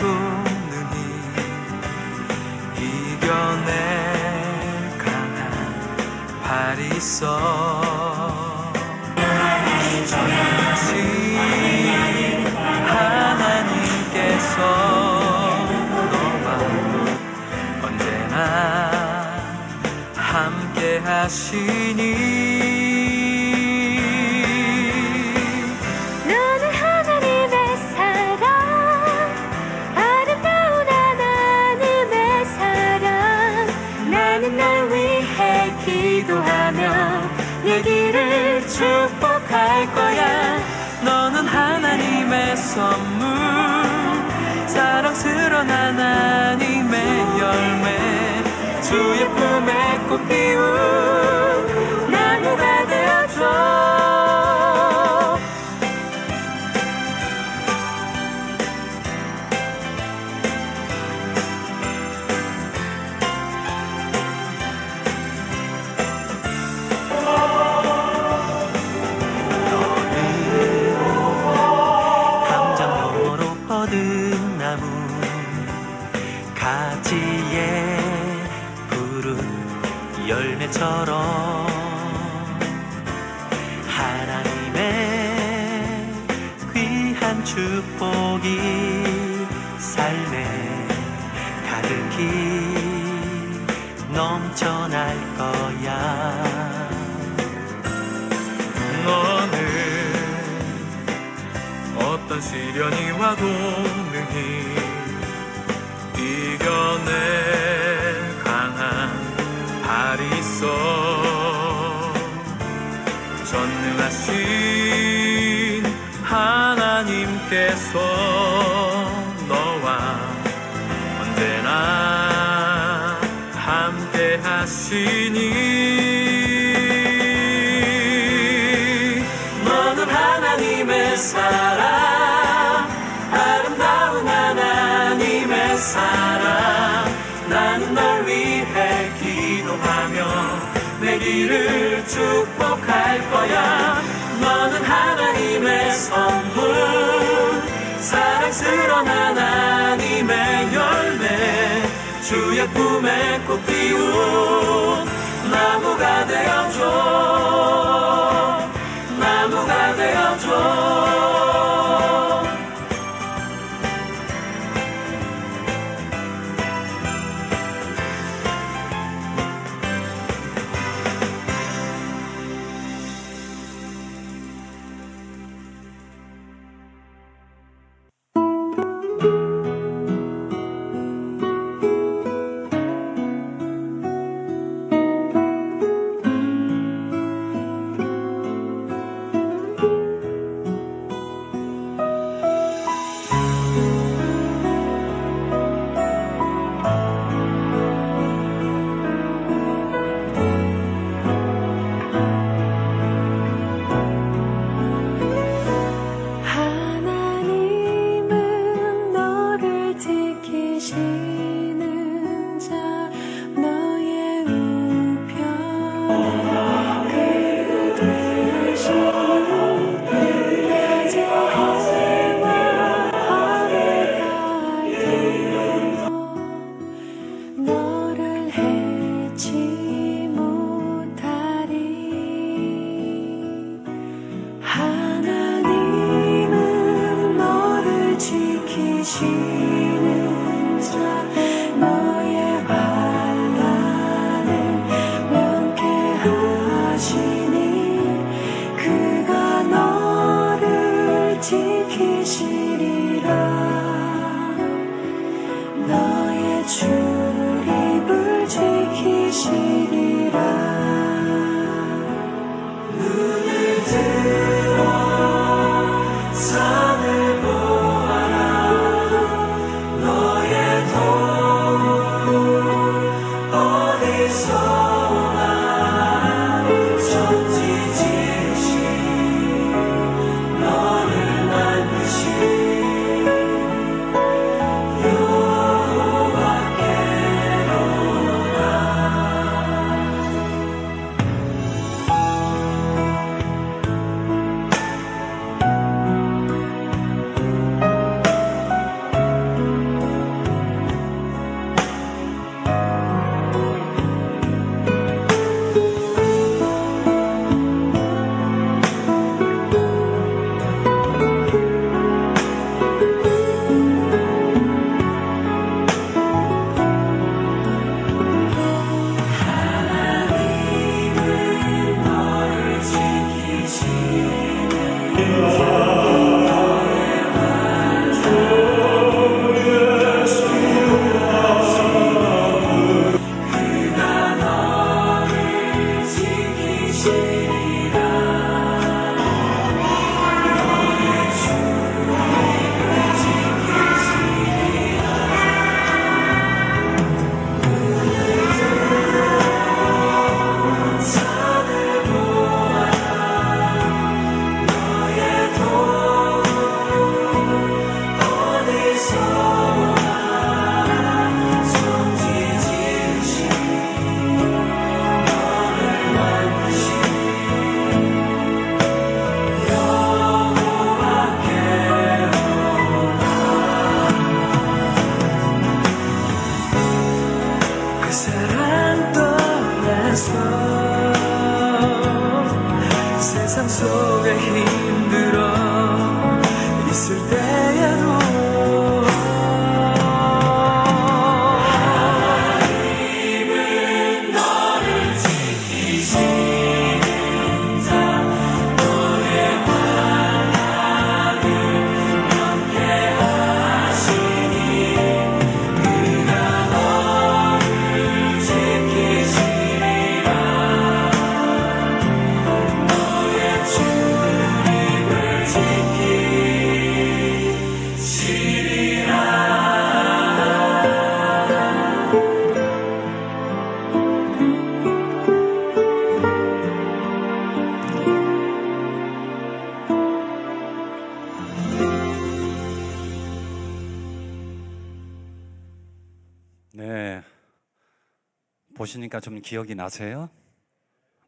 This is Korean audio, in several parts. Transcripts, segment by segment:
능히 이겨낼 강한 발이 있어. 하나님께서 너와 언제나 함께 하시니 열매 주의 넘쳐날 거야. 너는 어떤 시련이 와도 능히 이겨낼 강한 발이 있어. 전능하신 하나님께서 하시니. 너는 하나님의 사랑 아름다운 하나님의 사랑. 나는 널 위해 기도하며 내 길을 축복할 거야. 너는 하나님의 선물 하나님의 열매 주의 꿈에 꽃 피운 나무가 되어줘 하 certeza. 보시니까 좀 기억이 나세요?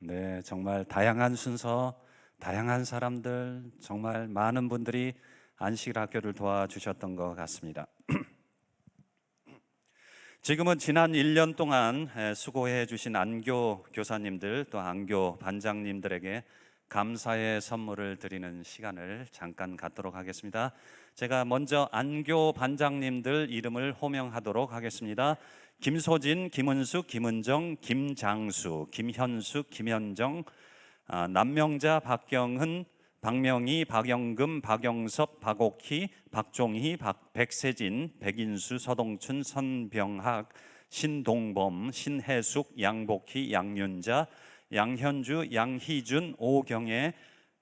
네, 정말 다양한 순서, 다양한 사람들, 정말 많은 분들이 안식 학교를 도와주셨던 것 같습니다. 지금은 지난 1년 동안 에, 수고해 주신 안교 교사님들 또 안교 반장님들에게 감사의 선물을 드리는 시간을 잠깐 갖도록 하겠습니다. 제가 먼저 안교 반장님들 이름을 호명하도록 하겠습니다. 김소진, 김은숙, 김은정, 김장수, 김현숙, 김현정, 아, 남명자, 박경은, 박명희, 박영금, 박영섭, 박옥희, 박종희, 박, 백세진, 백인수, 서동춘, 선병학, 신동범, 신혜숙, 양복희, 양윤자, 양현주, 양희준, 오경애,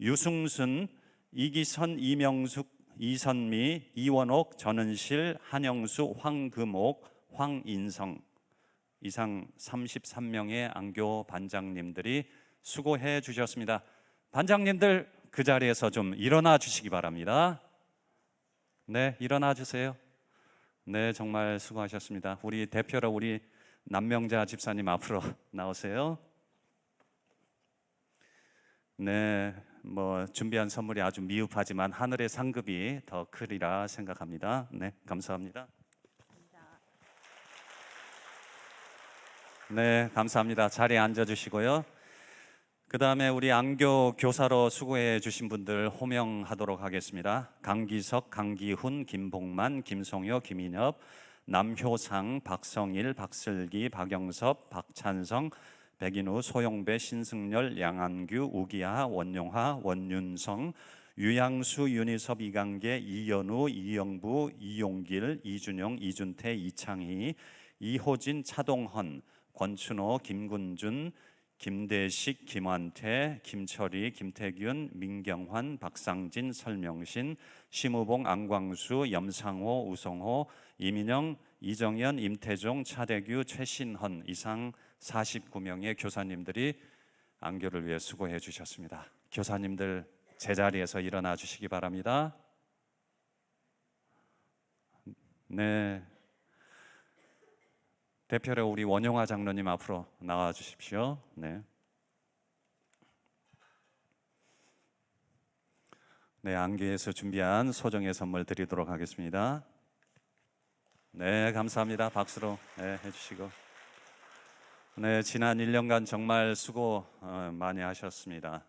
유승순, 이기선, 이명숙, 이선미, 이원옥, 전은실, 한영수, 황금옥, 황인성 이상 33명의 안교 반장님들이 수고해 주셨습니다. 반장님들 그 자리에서 좀 일어나 주시기 바랍니다. 네, 일어나 주세요. 네, 정말 수고하셨습니다. 우리 대표로 우리 남명자 집사님 앞으로 나오세요. 네, 뭐 준비한 선물이 아주 미흡하지만 하늘의 상급이 더 크리라 생각합니다. 네, 감사합니다. 네, 감사합니다. 자리에 앉아 주시고요. 그 다음에 우리 안교 교사로 수고해 주신 분들 호명하도록 하겠습니다. 강기석, 강기훈, 김봉만, 김송효, 김인엽, 남효상, 박성일, 박슬기, 박영섭, 박찬성, 백인우, 소용배, 신승열, 양한규, 우기하, 원용하, 원윤성, 유양수, 윤희섭, 이강계, 이연우, 이영부, 이용길, 이준영, 이준태, 이창희, 이호진, 차동헌, 권춘호, 김군준, 김대식, 김환태, 김철희, 김태균, 민경환, 박상진, 설명신, 심우봉, 안광수, 염상호, 우성호, 이민영, 이정현, 임태종, 차대규, 최신헌. 이상 49명의 교사님들이 안교를 위해 수고해 주셨습니다. 교사님들 제자리에서 일어나 주시기 바랍니다. 네. 대표로 우리 원용화 장로님 앞으로 나와 주십시오. 네. 네, 안교에서 준비한 소정의 선물 드리도록 하겠습니다. 네, 감사합니다. 박수로 네, 해주시고. 네, 지난 1년간 정말 수고 어, 많이 하셨습니다.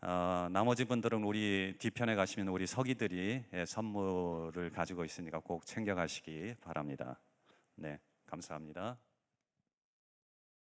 어, 나머지 분들은 우리 뒤편에 가시면 우리 서기들이 예, 선물을 가지고 있으니까 꼭 챙겨가시기 바랍니다. 네, 감사합니다.